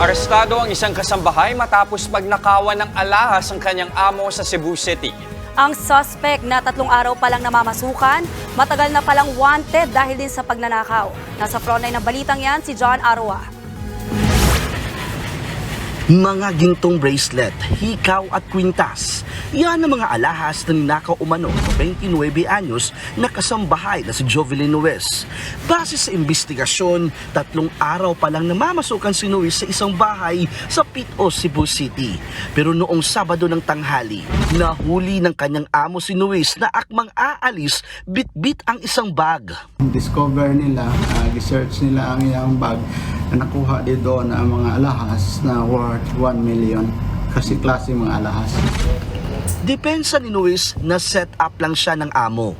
Arestado ang isang kasambahay matapos magnakawan ng alahas ang kanyang amo sa Cebu City. Ang suspect na tatlong araw pa lang namamasukan, matagal na palang wanted dahil din sa pagnanakaw. Nasa frontline ng balitang yan si John Arwa. Mga gintong bracelet, hikaw at kwintas. Yan ang mga alahas na ninakaw umano sa 29 anyos na kasambahay na si Jovelyn Nuez. Base sa investigasyon, tatlong araw pa lang namamasukan si Nuez sa isang bahay sa Pito, Cebu City. Pero noong Sabado ng tanghali, nahuli ng kanyang amo si Nuez na akmang aalis, bit-bit ang isang bag. discover nila, uh, research nila ang iyang bag na nakuha dito na mga alahas na worth 1 million kasi klase mga alahas. Depensa ni Nuez na set up lang siya ng amo.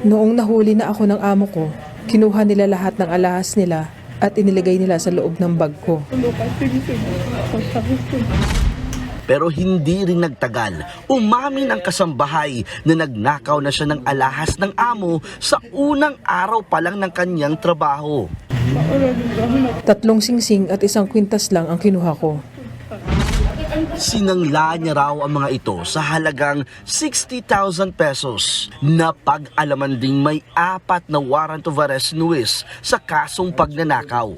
Noong nahuli na ako ng amo ko, kinuha nila lahat ng alahas nila at inilagay nila sa loob ng bag ko. Pero hindi rin nagtagal, umamin ang kasambahay na nagnakaw na siya ng alahas ng amo sa unang araw pa lang ng kanyang trabaho. Tatlong singsing at isang kwintas lang ang kinuha ko. Sinangla niya raw ang mga ito sa halagang 60,000 pesos na pag-alaman ding may apat na warrant of arrest Nuez sa kasong pagnanakaw.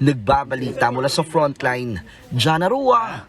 Nagbabalita mula sa frontline, Jana Rua,